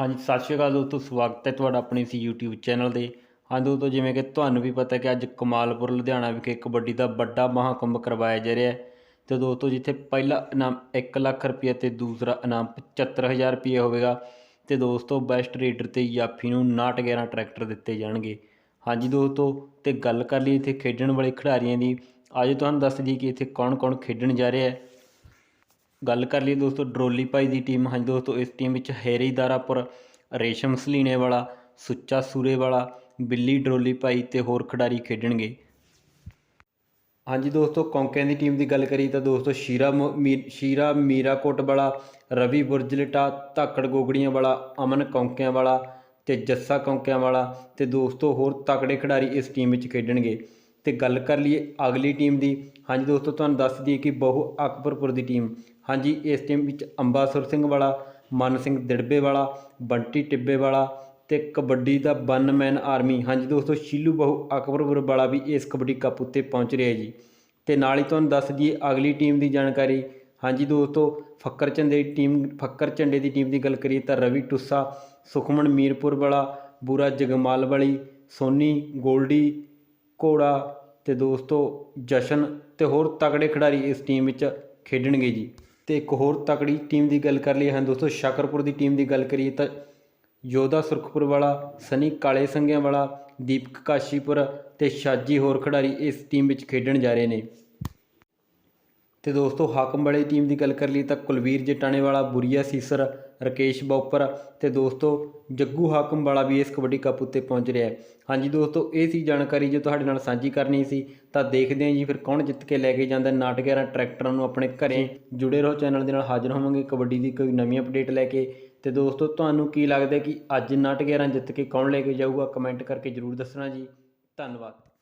ਹਾਂਜੀ, ਸਤਿ ਸ਼੍ਰੀ ਅਕਾਲ ਦੋਸਤੋ, ਸਵਾਗਤ ਹੈ ਤੁਹਾਡਾ ਆਪਣੇ ਇਸ YouTube ਚੈਨਲ ਦੇ ਹਾਂ ਦੋਸਤੋ, ਜਿਵੇਂ ਕਿ ਤੁਹਾਨੂੰ ਵੀ ਪਤਾ ਕਿ ਅੱਜ ਕਮਾਲਪੁਰ, ਲੁਧਿਆਣਾ ਵਿਖੇ ਕਬੱਡੀ ਦਾ ਵੱਡਾ ਮਹਾਕੁੰਭ ਕਰਵਾਇਆ ਜਾ ਰਿਹਾ ਹੈ। ਤੇ ਦੋਸਤੋ, ਜਿੱਥੇ ਪਹਿਲਾ ਇਨਾਮ 1 ਲੱਖ ਰੁਪਏ ਤੇ ਦੂਸਰਾ ਇਨਾਮ 75000 ਰੁਪਏ ਹੋਵੇਗਾ। ਤੇ ਦੋਸਤੋ, ਬੈਸਟ ਰੇਡਰ ਤੇ ਯਾਫੀ ਨੂੰ 911 ਟਰੈਕਟਰ ਦਿੱਤੇ ਜਾਣਗੇ। ਹਾਂਜੀ ਦੋਸਤੋ, ਤੇ ਗੱਲ ਕਰ ਲਈ ਇੱਥੇ ਖੇਡਣ ਵਾਲੇ ਖਿਡਾਰੀਆਂ ਦੀ। ਅੱਜ ਤੁਹਾਨੂੰ ਦੱਸ ਦਈਏ ਕਿ ਇੱਥੇ ਕੌਣ-ਕੌਣ ਖੇਡਣ ਜਾ ਰਿਹਾ ਹੈ। ਗੱਲ ਕਰ ਲਈ ਦੋਸਤੋ, ਡਰੋਲੀ ਭਾਈ ਦੀ ਟੀਮ ਹਾਂਜੀ ਦੋਸਤੋ, ਇਸ ਟੀਮ ਵਿੱਚ ਹੈਰੀ ਦਾਰਾਪੁਰ, ਰੇਸ਼ਮ ਸਲੀਣੇ ਵਾਲਾ ਸੁੱਚਾ ਸੂਰੇ ਵਾਲਾ ਬਿੱਲੀ ਡਰੋਲੀ ਭਾਈ ਤੇ ਹੋਰ ਖਿਡਾਰੀ ਖੇਡਣਗੇ। ਹਾਂਜੀ ਦੋਸਤੋ, ਕੌਂਕਿਆਂ ਦੀ ਟੀਮ ਦੀ ਗੱਲ ਕਰੀ ਤਾਂ ਦੋਸਤੋ, ਸ਼ੀਰਾ ਮੋ- ਮੀ- ਸ਼ੀਰਾ ਮੀਰਾਕੋਟ ਵਾਲਾ ਰਵੀ ਬੁਰਜਲਟਾ, ਧਾਕੜ ਗੋਗੜੀਆਂ ਵਾਲਾ ਅਮਨ ਕੌਂਕਿਆਂ ਵਾਲਾ ਤੇ ਜੱਸਾ ਕੌਂਕਿਆਂ ਵਾਲਾ ਤੇ ਦੋਸਤੋ, ਹੋਰ ਤਕੜੇ ਖਿਡਾਰੀ ਇਸ ਟੀਮ ਵਿੱਚ ਖੇਡਣਗੇ। ਤੇ ਗੱਲ ਕਰ ਲਈਏ ਅਗਲੀ ਟੀਮ ਦੀ। ਹਾਂਜੀ ਦੋਸਤੋ, ਤੁਹਾਨੂੰ ਦੱਸ ਦਈਏ ਕਿ ਬਹੁ ਅਕਬਰਪੁਰ ਦੀ ਟੀਮ। ਹਾਂਜੀ, ਇਸ ਟੀਮ ਵਿੱਚ ਅੰਬਾਸੁਰ ਸਿੰਘ ਵਾਲਾ, ਮਨ ਸਿੰਘ ਦਿੜਬੇ ਵਾਲਾ, ਬੰਟੀ ਟਿੱਬੇ ਵਾਲਾ ਤੇ ਕਬੱਡੀ ਦਾ ਬਨ ਮੈਨ ਆਰਮੀ। ਹਾਂਜੀ ਦੋਸਤੋ, ਸ਼ੀਲੂ ਬਹੁ ਅਕਬਰਪੁਰ ਵਾਲਾ ਵੀ ਇਸ ਕਬੱਡੀ ਕੱਪ ਉੱਤੇ ਪਹੁੰਚ ਰਿਹਾ ਜੀ। ਤੇ ਨਾਲ ਹੀ ਤੁਹਾਨੂੰ ਦੱਸ ਦਈਏ ਅਗਲੀ ਟੀਮ ਦੀ ਜਾਣਕਾਰੀ। ਹਾਂਜੀ ਦੋਸਤੋ, ਫੱਕਰ ਝੰਡੇ ਦੀ ਟੀਮ, ਫੱਕਰ ਝੰਡੇ ਦੀ ਟੀਮ ਦੀ ਗੱਲ ਕਰੀਏ ਤਾਂ ਰਵੀ ਟੁੱਸਾ, ਸੁਖਮਨ ਮੀਰਪੁਰ ਵਾਲਾ, ਬੂਰਾ ਜਗਮਾਲ ਵਾਲੀ, ਸੋਨੀ ਗੋਲਡੀ ਘੋੜਾ ਤੇ ਦੋਸਤੋ ਜਸ਼ਨ ਤੇ ਹੋਰ ਤਕੜੇ ਖਿਡਾਰੀ ਇਸ ਟੀਮ ਵਿੱਚ ਖੇਡਣਗੇ ਜੀ। ਤੇ ਇੱਕ ਹੋਰ ਤਕੜੀ ਟੀਮ ਦੀ ਗੱਲ ਕਰ ਲਈਏ, ਹਾਂ ਦੋਸਤੋ ਸ਼ਾਕਰਪੁਰ ਦੀ ਟੀਮ ਦੀ ਗੱਲ ਕਰੀਏ ਤਾਂ ਯੋਧਾ ਸੁਰਖਪੁਰ ਵਾਲਾ, ਸਨੀ ਕਾਲੇ ਸੰਗਿਆਂ ਵਾਲਾ, ਦੀਪਕ ਕਾਸ਼ੀਪੁਰ ਤੇ ਸ਼ਾਜੀ ਹੋਰ ਖਿਡਾਰੀ ਇਸ ਟੀਮ ਵਿੱਚ ਖੇਡਣ ਜਾ ਰਹੇ ਨੇ। ਤੇ ਦੋਸਤੋ, ਹਾਕਮ ਵਾਲੀ ਟੀਮ ਦੀ ਗੱਲ ਕਰ ਲਈ ਤਾਂ ਕੁਲਵੀਰ ਜਟਾਣੇ ਵਾਲਾ ਬੁਰੀਆ ਸੀਸਰ, ਰਕੇਸ਼ ਬੌਪਰ ਤੇ ਦੋਸਤੋ, ਜੱਗੂ ਹਾਕਮ ਵਾਲਾ ਵੀ ਇਸ ਕਬੱਡੀ ਕੱਪ ਉੱਤੇ ਪਹੁੰਚ ਰਿਹਾ ਹੈ। ਹਾਂਜੀ ਦੋਸਤੋ, ਇਹ ਸੀ ਜਾਣਕਾਰੀ ਜੋ ਤੁਹਾਡੇ ਨਾਲ ਸਾਂਝੀ ਕਰਨੀ ਸੀ। ਤਾਂ ਦੇਖਦੇ ਹਾਂ ਜੀ ਫਿਰ ਕੌਣ ਜਿੱਤ ਕੇ ਲੈ ਕੇ ਜਾਂਦਾ ਨਾਟਗਿਆਰਾਂ ਟਰੈਕਟਰਾਂ ਨੂੰ ਆਪਣੇ ਘਰੇ ਜੁੜੇ ਰਹੋ, ਚੈਨਲ ਦੇ ਨਾਲ ਹਾਜ਼ਰ ਹੋਵਾਂਗੇ ਕਬੱਡੀ ਦੀ ਕੋਈ ਨਵੀਂ ਅਪਡੇਟ ਲੈ ਕੇ। ਤੇ ਦੋਸਤੋ, ਤੁਹਾਨੂੰ ਕੀ ਲੱਗਦਾ ਕਿ ਅੱਜ ਨਾਟਗਿਆਰਾਂ ਜਿੱਤ ਕੇ ਕੌਣ ਲੈ ਕੇ ਜਾਊਗਾ? ਕਮੈਂਟ ਕਰਕੇ ਜਰੂਰ ਦੱਸਣਾ ਜੀ। ਧੰਨਵਾਦ।